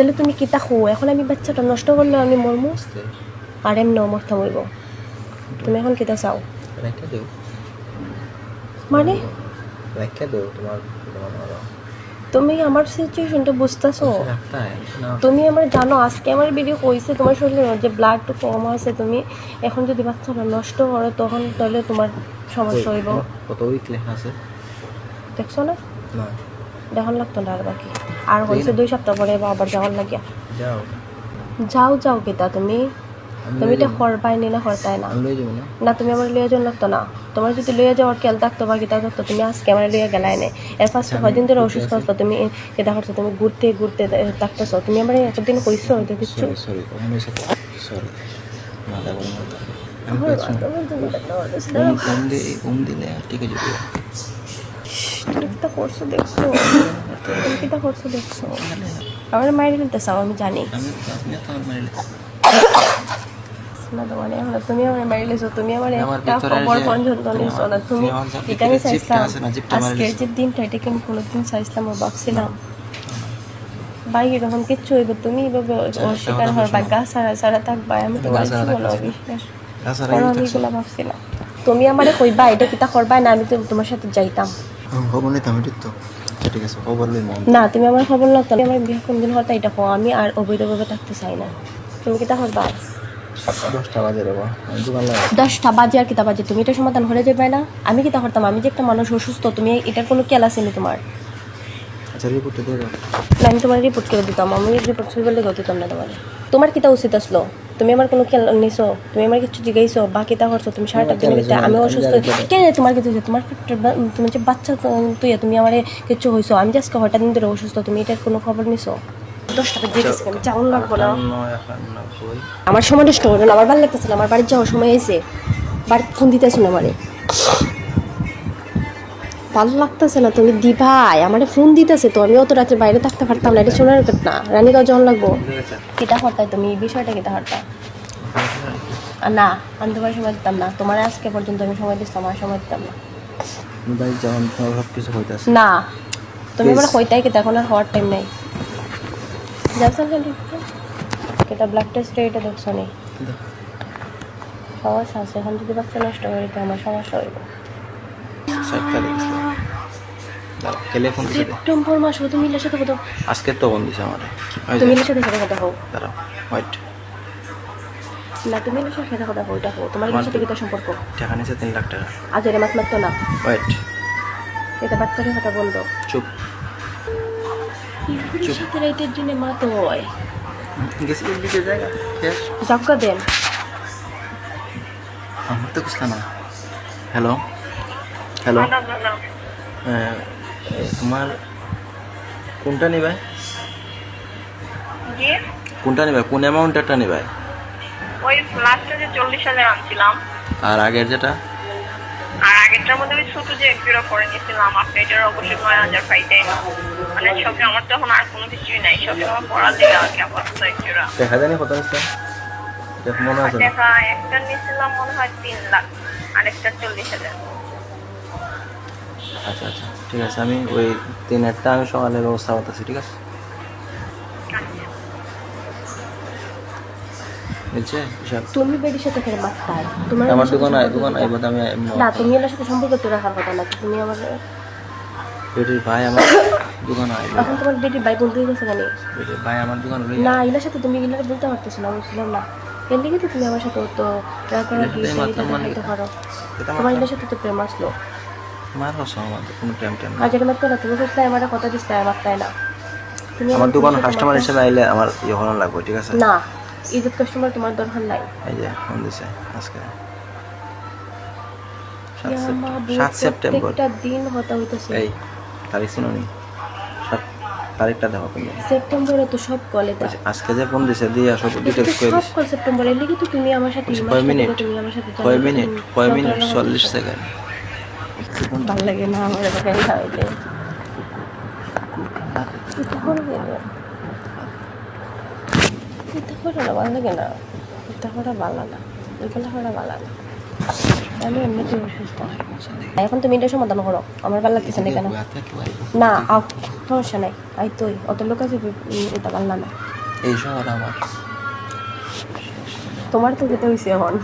তাহলে তুমি কিতা খো এখন আমি বাচ্চাটা নষ্ট করলে আমি মরমু? আর এমন মরতে মরব তুমি এখন কিতা চাও মানে? তুমি আমার সিচুয়েশনটা বুঝতেছো? না। তুমি আমার জানো আজকে আমার ভিডিও কইছে তোমার শরীরে যে ব্লাড কম আছে তুমি। এখন যদি বাচ্চাটা নষ্ট করো তখন তাহলে তোমার সমস্যা হইব। কত উইক লেখা আছে? দেখছ না? না। দেখান লাগতো না আর বাকি। আর হয়েছে দুই সপ্তাহ পরে আবার যাওয়ার লাগিয়া যাও যাও কিতা তুমি আমি তুমি এটা যাব। করবাই নি না না আমি না না তুমি আমার লিয়ে যাওয়ার লাগতো না তোমার যদি লিয়ে যাওয়ার খেয়াল থাকতো বা কিতা থাকতো তুমি আজকে আমার লিয়ে গেলাই নাই এর ফার্স্ট কয়দিন ধরে অসুস্থ আসতো তুমি কেটা করছ তুমি ঘুরতে ঘুরতে থাকতেছো তুমি আমার একদিন কইছো এটা কিচ্ছু সরি কিতা করছ দেখছ? তুমি কিতা করছ দেখছ? আমার মায়ের ফেলতে চাও আমি জানি। আমি আমি তো আমার মারিলে না তোমার এখন তুমি আমার মারি লেছো তুমি আমার আমার একটা খবর পর্যন্ত নিছো না তুমি তুমি আমার যা এটা আমি চাইছিলাম। আছে না, চিপটা মারি আজকের যে দিনটা এটাকে আমি কোনোদিন চাইছিলাম ভাবছিলাম। কিচ্ছু হইব তুমি এভাবে অস্বীকার হওয়ার বা গা সারা সারা থাকবা আমি তো বলো আমি এগুলো ভাবছিলাম তুমি আমারে কইবা এটা কিতা করবা? না আমি তো তোমার সাথে যাইতাম। খবর নিতাম এটি তো? আচ্ছা, ঠিক আছে খবর লই না তুমি আমার খবর লাগতো না আমার বিয়ে কোনদিন হতো এটা কো আমি আর অবৈধভাবে থাকতে চাই না। তুমি কিতা করবা দশটা বাজে রে দশটা বাজে আর কিতা বাজে তুমি এটা সমাধান হয়ে যাবে না? আমি কিতা করতাম আমি যে একটা মানুষ অসুস্থ তুমি এটার কোনো কেল আসেনি তোমার? আচ্ছা না আমি তোমার রিপোর্ট করে দিতাম আমি রিপোর্ট ছবি বলে দিতাম না তোমার। তোমার কিতা উচিত আসলো? তুমি আমার কোনো খেয়াল নিছো তুমি আমার কিছু জিগাইছো বাকি তা করছ তুমি সারাটা দিনের ভিতরে আমি অসুস্থ। কেন তোমার কিছু হয়েছে? তোমার তুমি যে বাচ্চা তুই তুমি আমার কিছু হয়েছো আমি জাস্ট হঠাৎ দিন ধরে অসুস্থ তুমি এটার কোনো খবর নিছো? কই আমার সময় নষ্ট হলো আমার ভালো লাগতেছে না আমার বাড়ির যাওয়ার সময় এসে বাড়ি ফোন দিতেছো না মানে ভালো লাগতেছে না তুমি দিভাই। আমার ফোন দিতেছে তো আমি অত রাত্রে বাইরে থাকতে পারতাম না এটা শোনার না। রানীগাঁও যখন লাগবো। কিতা হরতাই তুমি? এই বিষয়টা কিতা হরতা আর না আমি তোমার সময় দিতাম না। তোমার আজকে পর্যন্ত আমি সময় দিতাম আমার সময় দিতাম না। না তুমি এবার. হইতাই কিতা এখন আর হওয়ার টাইম নেই। যাচ্ছেন কিতা ব্লাড টেস্ট এটা দেখছ নি? সমস্যা আছে এখন যদি বাচ্চা নষ্ট করে তো আমার সমস্যা হইব। দাঁড়াও কেলে ফোন দিছে সেপ্টেম্বর মাস তুমি মিলের সাথে কথা আজকে তো ফোন দিছে আমারে। তুমি মিলের সাথে কথা হোক দাঁড়াও ওয়েট না তুমি মিলের সাথে সাথে কথা হোক এটা হোক তোমার সাথে কিতা সম্পর্ক? টাকা নিছে তিন লাখ টাকা। আজ এর মাত মাত্র না। ওয়েট এটা বাচ্চাদের কথা বলতো চুপ। ইফুরের সাথে রাইতের দিনে মাত হয়? গেছি দিকে জায়গা শেষ জাক্কা দেন। আমার তো কিছু না। হ্যালো হ্যালো তোমার কোনটা নিবে? কোনটা নিবে? কোন অ্যামাউন্টটা নিবে? ওই লাস্টে যে চল্লিশ হাজার আনছিলাম। আর আগের যেটা? আর আগেরটার মধ্যে ওই ছোট যে একজোড়া করে নিয়েছিলাম আপনি এটার অবশ্যই নয় হাজার পাইতে। মানে সবই আমার তো এখন আর কোনো কিছুই নাই সবসময় পড়া দিলে আর কি আপাতত একজোড়া দেখা জানি কত নিচ্ছে? মনে আছে দেখা একটা নিয়েছিলাম মনে হয় তিন লাখ আরেকটা চল্লিশ হাজার। আচ্ছা আচ্ছা। ঠিক আছে আমি ওই তিন একটা আমি সকালে ব্যবস্থা করতেছি ঠিক আছে? বুঝছে? তুমি বেডির সাথে ফের তোমার আমার দোকান দোকান আমি না তুমি এর সাথে সম্পর্ক তো রাখার কথা না তুমি আমার বেটির ভাই আমার দোকান আইব। এখন তোমার বেডির ভাই গেছে কেন? বেটির ভাই আমার দোকান লই না সাথে তুমি বলতে পারতেছো না বুঝলাম না। এর লিগে তো তুমি আমার সাথে তো তোমার সাথে তো প্রেম আসলো। মার হস আমার কোনো টাইম টাইম আজ এর মাত্র না তুমি আমার কথা দিস আমার তাই না। আমার দোকান সাথে কাস্টমার হিসেবে আইলে আমার ইয়ে হলো লাগবে ঠিক আছে? না ইজ্জত কাস্টমার তোমার দরকার নাই। এই যে ফোন দিছে আজকে। সাত ইয়া সেপ্টেম্বর। দিন হতা হইতেছে। এই তারিখ শুনুনি তারিখটা দেখো তুমি। সেপ্টেম্বরে তো সব কলে আচ্ছা, আজকে যে ফোন দিছে দিয়ে সব ডিটেলস করে সব কল সেপ্টেম্বরে লিখে তো তুমি আমার সাথে কয় মিনিট? তুমি আমার সাথে কয় মিনিট কয় মিনিট? টাকা চল্লিশ হচ্ছে? সেকেন্ড। ভালো লাগে না আমার এবার খাওয়াইতে করা না ভালো লাগে না। এটা করা ভালো না। এগুলো করা ভালো না। আমি এমনিতে অসুস্থ। এখন তুমি এটা সমাধান করো। আমার ভালো লাগতেছে না কেন? না আও সমস্যা নাই। আই তুই অত লোক আছে এটা ভালো না এই শহর আমার। তোমার তো যেতে হয়েছে এখন।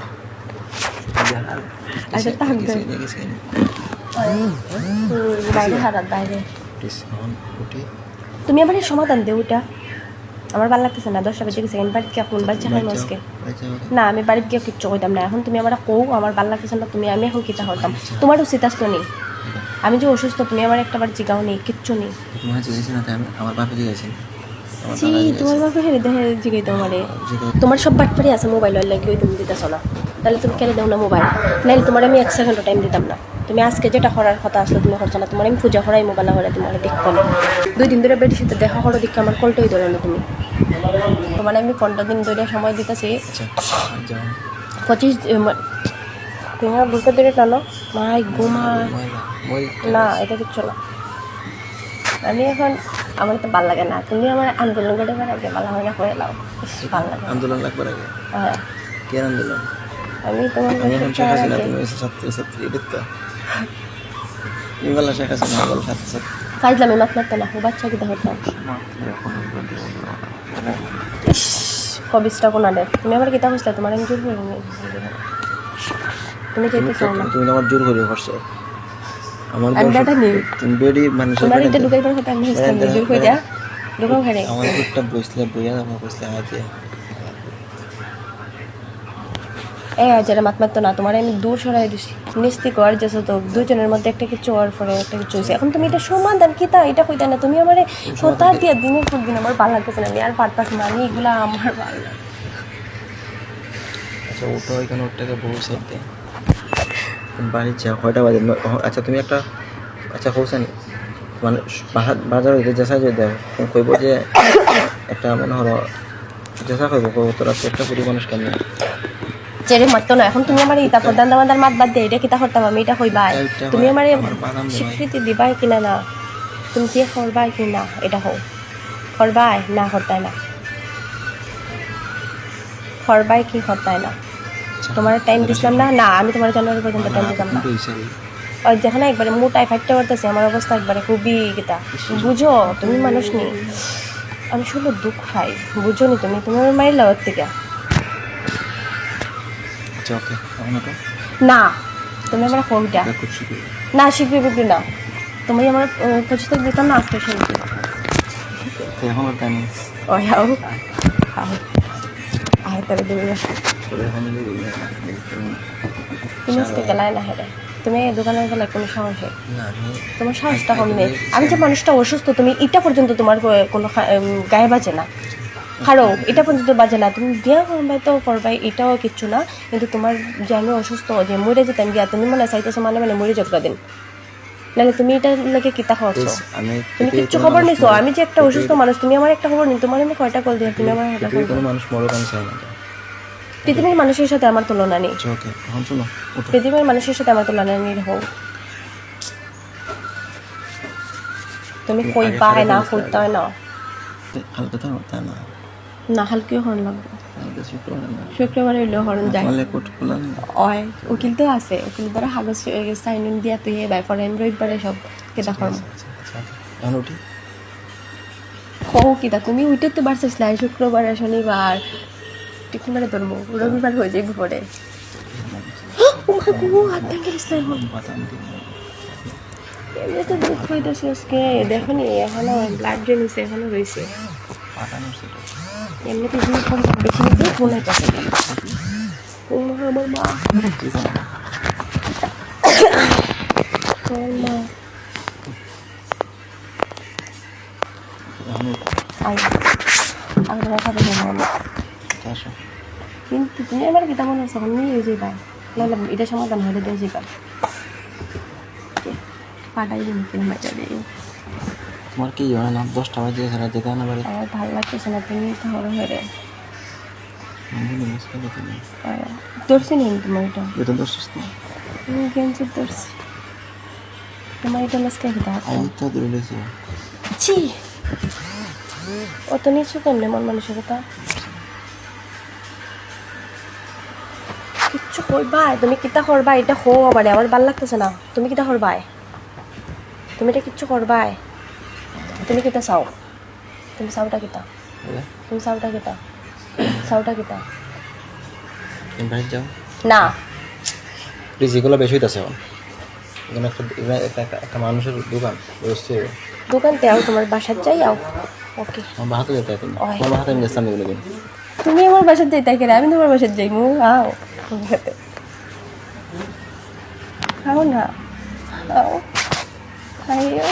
আচ্ছা, থাকবে। বাইরে হারাত বাইরে। তুমি আমার সমাধান দে ওটা। আমার ভালো লাগতেছে না দশটা বেজে গেছে আমি বাড়িতে গিয়ে বাচ্চা খাই বাড়ি যাও, আজকে। না আমি বাড়িতে গিয়ে কিচ্ছু কইতাম না এখন তুমি আমার কৌ আমার ভালো লাগতেছে না তুমি আমি এখন কিতা হতাম। তোমার উচিত আসতো নেই। আমি যে অসুস্থ তুমি আমার একটা বার জিগাও নেই কিচ্ছু নেই। তোমার জিজ্ঞেস না আমার বাপে জি তোমার বাপে হেরে দেখে জিগাই তোমারে সব বাটপারি আছে মোবাইল লাগলে তুমি দিতেছ না। তাহলে তুমি কেন দাও না মোবাইল নাহলে তোমার আমি এক সেকেন্ডও টাইম দিতাম না। তুমি আজকে যেটা করার কথা আসলে তুমি করছ না তোমার আমি পূজা করাই মোবাইল করে তোমার দেখো না। দুই দিন ধরে বেটির সাথে দেখা করো দেখে আমার কলটাই ধরে না তুমি। তোমার আমি পনেরো দিন ধরে সময় দিতেছি। আচ্ছা যাও। পঁচিশ তুমি আমার বুকে ধরে টানো। মাই ঘুমা ময়লা মই না এটা কিচ্ছু না। আমি এখন আমার তো ভালো লাগে না। তুমি আমার আন্দোলন করে বেড়াবে ভালো হয় না করে লাও। ভালো লাগে। আন্দোলন আগে হ্যাঁ। কে আন্দোলন? আমি তোমার আমি এখন শেখ হাসিনা তুমি হচ্ছে ছাত্র বলো শেখ হাসিনা বলো ছাত্রী ফাইজলামি মাত না ও বাচ্চা কি দেখো কবিসটা কোন আনে তুমি আমার কিতা হইছিল তোমার আমি জোর করে তুমি যেতে চাও না। তুমি আমার জোর করে করছ। আমার আমি নেই। তুমি বেডি মানুষের তোমার বেডি এটা ঢুকাইবার কথা আমি জোর করে দেয়া ঢুকাও খেলে আমার একটা বসলে বইয়া আমার বসলে হাতে এই যারা মাত মারতো না, তোমার আমি দূর সরাই দিছি। নিস্তি কর যেছো তো মধ্যে একটা কিছু হওয়ার পরে একটা কিছু হয়েছে এখন তুমি এটা সমাধান কি তা এটা কইতা না, তুমি আমার সতা দিয়ে দিনের পর দিন আমার ভালো লাগতেছে না? আমি আর পারতাছি না, আমি আমার ভালো আচ্ছা ওটা ওইখানে ওটাকে সাইড বাড়ি যা, কয়টা বাজে? আচ্ছা তুমি একটা আচ্ছা পৌঁছানি মানে বাজার হইতে জেসা যদি কইব যে একটা মনে হলো, জেসা কইব তোরা একটা পুরি মানুষ চেরে মারতো না। এখন তুমি আমার ইতা প্রধান দামাদার মাত বাদ দে এটা কিতা করতাম আমি? এটা এইটা তুমি আমার। স্বীকৃতি দিবাই কিনা না তুমি কি করবাই কি না? এটা হোক করবাই না করতাই না। করবাই কি করতাই না। তোমার টাইম দিছিলাম না? না আমি তোমার জানুয়ারি পর্যন্ত টাইম দিতাম না। আর যখন একবারে মোটাই ফাইটটা করতেছে আমার অবস্থা একবারে খুবই কিতা। বুঝো তুমি মানুষ নেই আমি শুধু দুঃখ পাই। বুঝো নি তুমি? তুমি আমার মারিলা ওর থেকে? আচ্ছা ওকে? না তুমি আমার ফোনটা না শিখবি বিক্রি না। তুমি আমার আহ, পঁচিশ তারিখ দিতাম না আজকে শিখবি এখন ওর টাইম ও হাও আয়। তবে দেবে তুমি আজকে গেলাই না হেরে তুমি দোকানে গেলে কোনো সাহসে তোমার সাহসটা কম নেই। আমি যে মানুষটা অসুস্থ তুমি এটা পর্যন্ত তোমার কোনো গায়ে বাজে না। খারো এটা পর্যন্ত বাজে না। তুমি বিয়া করবাই তো করবাই এটাও কিচ্ছু না। কিন্তু তোমার যে আমি অসুস্থ যে মরে যেতাম গিয়া তুমি মনে চাইতেছো মানে মানে মরে যাত্রা দিন নাহলে তুমি এটা লাগে কিতা খাওয়াচ্ছ তুমি কিচ্ছু খবর নিছো? আমি যে একটা অসুস্থ মানুষ তুমি আমার একটা খবর নিই তোমার আমি কয়টা কল দিই তুমি আমার একটা কোনো মানুষ মরক আমি চাই না পৃথিবীর মানুষের সাথে আমার তুলনা নেই। আচ্ছা পৃথিবীর মানুষের সাথে আমার তুলনা নেই হোক। তুমি কই পায় না করতে হয় না। হালকা তো না। না হালকিও হরণ লাগবে। হালকা শুক্রবার না হইলেও হরণ যায় না অয় উকিল তো আছে। উকিল দ্বারা কাগজ সাইন ইন দিয়া তুই বাই আমি রবিবারে সব কেটা আচ্ছা আচ্ছা এখন উঠি। কও কিতা তুমি উইটে তো বার চাইছিলা শুক্রবার শনিবার। টিকুমারে ধরবো রবিবার হয়ে যাবে পরে। দেখো নি এখনও ব্লাড জমিছে এখনও রয়েছে বাদাম সেটা এমনি তো জিনিস কম বেশি নিতে ফোন হইতেছে ও আমার মা। আছে যাব কিন্তু তুমি আমার কিতা মনে হচ্ছে নিয়ে যাই নাহলে এটা সমাধান হলে দিয়ে যাবা পাঠাই দিন কিনা বাজা দিয়ে তোমার কি হয় না দশটা বাজে সারা যেতে না বাড়ি? আমার ভালো লাগতেছে না তুমি হলো হেরে আমি নমস্কার তুমি। ধরছি নি তোমার এটা। বেতন দর্শিস না গেঞ্জি ধরছি। তোমার এটা লাসকে কিতা আই তো দূরে লেছো ছি! অত নিচু কেমনে মন মানসিকতা? কিচ্ছু করবাই তুমি কিতা করবা এটা হো মানে আমার ভালো লাগতেছে না। তুমি কিতা করবাই? তুমি এটা কিচ্ছু করবাই? তুমি কিতা চাও? তুমি চাওটা বুঝলে? তুমি সাউটা কেটা সাউটা কেটা বাইরে যাও। না। প্লিজ এগুলো বেশি হইতেছে এখন। এখানে একটা একটা মানুষের দোকান বুঝতে দোকান তেও তোমার বাসার যাই আও। ওকে আমার বাহাতে যেতে তুমি। আমার বাহাতে আমি গেছিলাম এগুলো তুমি আমার বাসার যাই তাই আমি তোমার বাসার যাই মু আও। খাও না। আও। খাইও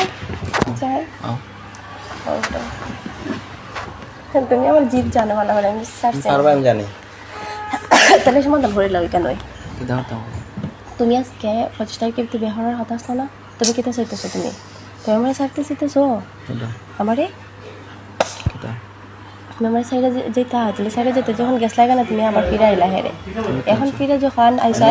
যাই। আও। তুমি আমার জিত জানো ভালো করে আমি পারবে আমি জানি। তাহলে সমাধান করে লাও কেন কি দাও দাও। তুমি আজকে পঁচিশ তারিখে কথা আসলো না? তুমি কেটে চাইতেছো তুমি? তুমি আমার সারতে চাইতেছো? আমারে? তুমি আমার সাইডে যেতে তুমি সাইডে যেতে যখন গেছ লাগে না তুমি আবার ফিরে আইলা হেরে এখন ফিরে যখন আইসা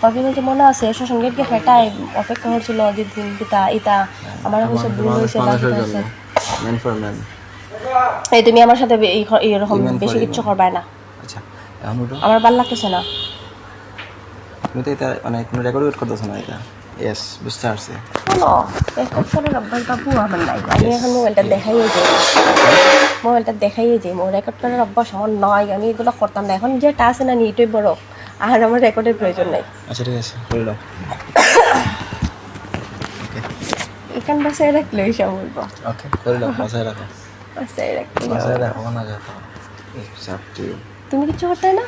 তুমি যে মনে আছে শোষণ গেটকে ফেটাই অপেক্ষা করছিল যে দিন পিতা ইতা আমার হয়েছে ভুল হয়েছে এই তুমি আমার সাথে এরকম বেশি. কিচ্ছু করবাই না। আচ্ছা আমার ভালো লাগতেছে না। তুমি তো এটা মানে কোনো রেকর্ড করতেছো না এটা। ইয়েস বুঝতে পারছি। শোনো এখন করার অভ্যাস বাবু আমার নাই। আমি এখন মোবাইলটা দেখাইয়ে যাই। মোবাইলটা দেখাইয়ে যাই। মোর রেকর্ড করার অভ্যাস আমার নয় আমি এগুলো করতাম না। এখন যেটা আছে না নিটই বড় আর আমার রেকর্ডের প্রয়োজন নাই। আচ্ছা ঠিক আছে করে দাও। এখান বাসায় রাখলে ওই সব বলব। ওকে করে দাও বাসায় রাখো। বাসায় রাখলে বাসায় রাখো না যেতে চাপটি তুমি কিছু করতে না?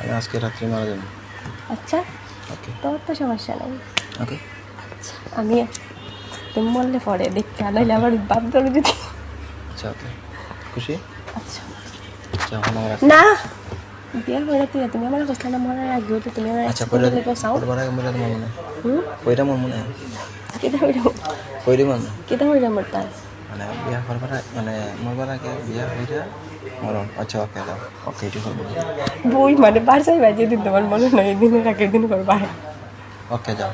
আমি আজকে রাত্রি মারা যাব। আচ্ছা ওকে তোর তো সমস্যা নাই। ওকে আচ্ছা আমি তুমি বললে পরে দেখতে নাইলে আবার বাপ ধরে যদি আচ্ছা ওকে খুশি? আচ্ছা। না! বিয়ে করে তুই তুমি আমার বসলে না মরার আগে তুমি আমার আচ্ছা কইরা চাও করবার আগে মরে মনে হুম কইরা মন মনে হয় কেটা হইল কইরি মন কেটা হইল আমার মানে বিয়া করবার আগে- মানে মরবার আগে বিয়া হইরা মরণ আচ্ছা ওকে দাও ওকে এটি করব বই মানে বাসায় বাজিয়ে দিন তোমার মনে নয় এই দিনের আগের দিন করবা ওকে যাও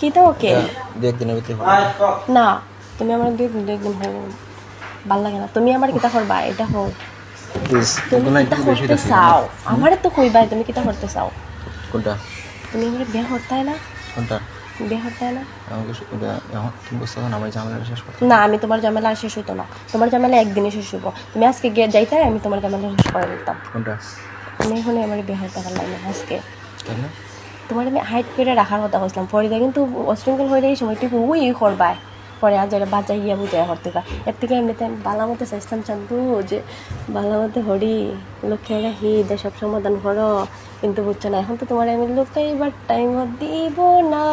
কিটা ওকে দু একদিনের ভিতরে না তুমি আমার দুই দিন দুই দিন হোক ভালো লাগে না তুমি আমার কিতা করবা এটা হোক প্লিজ তুমি করতে চাও? আমারে তো কইবাই তুমি কিতা করতে চাও? কোনটা? তুমি আমার বিয়ে করতে না? কোনটা? বিয়ে করতে না? আমাকে এখন তুমি বুঝতে না আমার ঝামেলাটা শেষ করতে না আমি তোমার ঝামেলা আর শেষ হইতো না। তোমার ঝামেলা একদিনে শেষ হইব। তুমি আজকে গিয়ে যাইতে আমি তোমার ঝামেলা শেষ করে দিতাম। কোনটা? তুমি এখন আমার বিয়ে হতে পারলাম না আজকে। কেন? তোমার আমি হাইট করে রাখার কথা বলছিলাম। পরে কিন্তু অশৃঙ্খল হয়ে এই সময় তুই উই করবাই। পরে আজ যারা বাচ্চা গিয়া বুঝে করতে পার। এর থেকে এমনিতে আমি বালা মতো চাইছিলাম চান্দু যে বালা মতো হরি লক্ষ্যে রাখি দেশব সমাধান করো কিন্তু বুঝছ না এখন তো তোমার আমি লুকাইবার টাইম দিব না।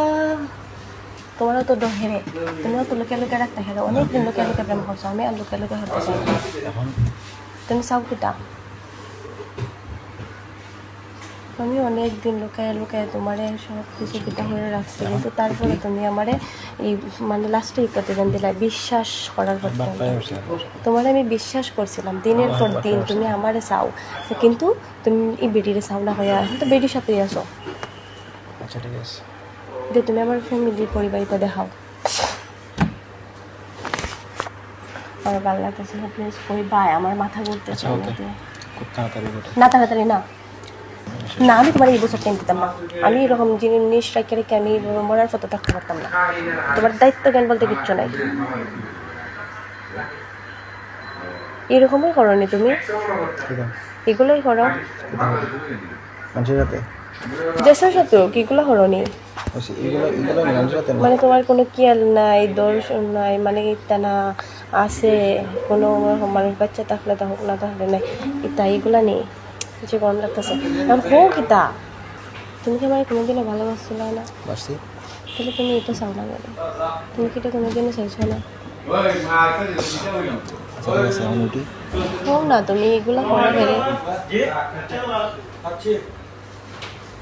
তোমারও তো হেরে তুমিও তো লোকে লোকে রাখতে হেরো অনেকদিন লোকে লোকে প্রেম করছ আমি আর লোকে লোকে হতে চাই তুমি চাও কিটা? আমি অনেক দিন লুকায় লুকায় তোমারে সব কিছু কিটা করে রাখছি কিন্তু তারপরে তুমি আমারে এই মানে লাস্টে এই প্রতিদান দিলা বিশ্বাস করার কথা তোমার আমি বিশ্বাস করছিলাম দিনের পর দিন তুমি আমারে চাও কিন্তু তুমি এই বেডিরে চাও না হয়ে তো বেডির সাথেই আছো। আচ্ছা ঠিক আছে। যে তুমি আমার ফ্যামিলির পরিবারকে দেখাও। আমার ভালো লাগতেছে প্লিজ কই বাই আমার মাথা ঘুরতেছে আচ্ছা, না তাড়াতাড়ি না। না আমি তোমার এই বছর টাইম দিতাম না। আমি এরকম জিনিস রেখে রেখে আমি মরার পথে থাকতে পারতাম না। তোমার দায়িত্ব জ্ঞান বলতে কিচ্ছু নাই। এরকমই করো নি তুমি। এগুলোই করো। মানুষের সাথে দেশের সাথেও কি করো নি? মানে তোমার কোনো কেয়ার নাই দোষ নাই মানে ইত্যা না আছে। কোনো মানুষ বাচ্চা থাকলে হোক না থাকলে নাই। ইত্যা এগুলা নেই। যে গরম লাগতেছে। এখন হোক ইতা তুমি কি আমার কোনোদিনও ভালোবাসছিল না? বাসছি তাহলে তুমি এটা চাও না কেন? তুমি কি এটা কোনোদিনও চাইছো না? না তুমি এগুলো করো বেড়ে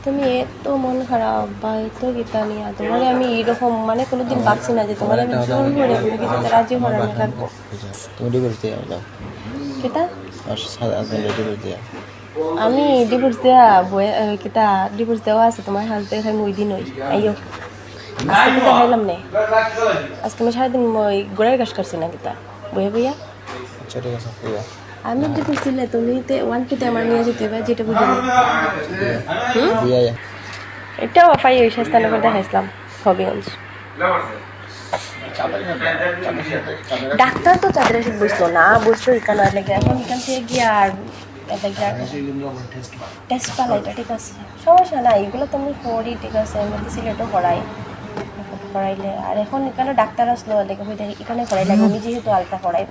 তুমি এত মন খারাপ বা এত গীতা নিয়ে তোমার আমি এরকম মানে কোনোদিন ভাবছি না যে তোমার আমি জোর করে কোনো কিছুতে রাজি বাসা রাখব তুমি ডিভোর্স দিয়ে যাও কেটা আর হাজব্যান্ড ডিভোর্স দিয়ে আমি ডিভোর্স দেওয়া বয়ে কিতা ডিভোর্স দেওয়া আছে তোমার হাজবেন্ড খাই মই দিন। ওই আইও আজকে কিতা খাইলাম নে? আজকে আমি সারাদিন মই গোড়ার গাছ কাটছি না কিতা বয়ে বইয়া আচ্ছা ঠিক আছে আমি ডিভোর্স দিলে তুমি তে ওয়ান টুতে আমার নিয়ে যেতে হবে যেটা বুঝি এটাও পাই ওই স্থানে করে দেখাইছিলাম হবিগঞ্জ। ডাক্তার তো চাঁদের বুঝলো না বুঝলো এখানে লেগে। এখন এখান থেকে গিয়ে আর এটা টেস্ট পালাইটা ঠিক আছে। সমস্যা নাই, এগুলো তো আমি করি, ঠিক আছে। আমি সিলেটও করাই। করাইলে, আর এখন এখানে ডাক্তার আসলো লেগে এখানে করাইলে আমি যেহেতু আলট্রা করাইবো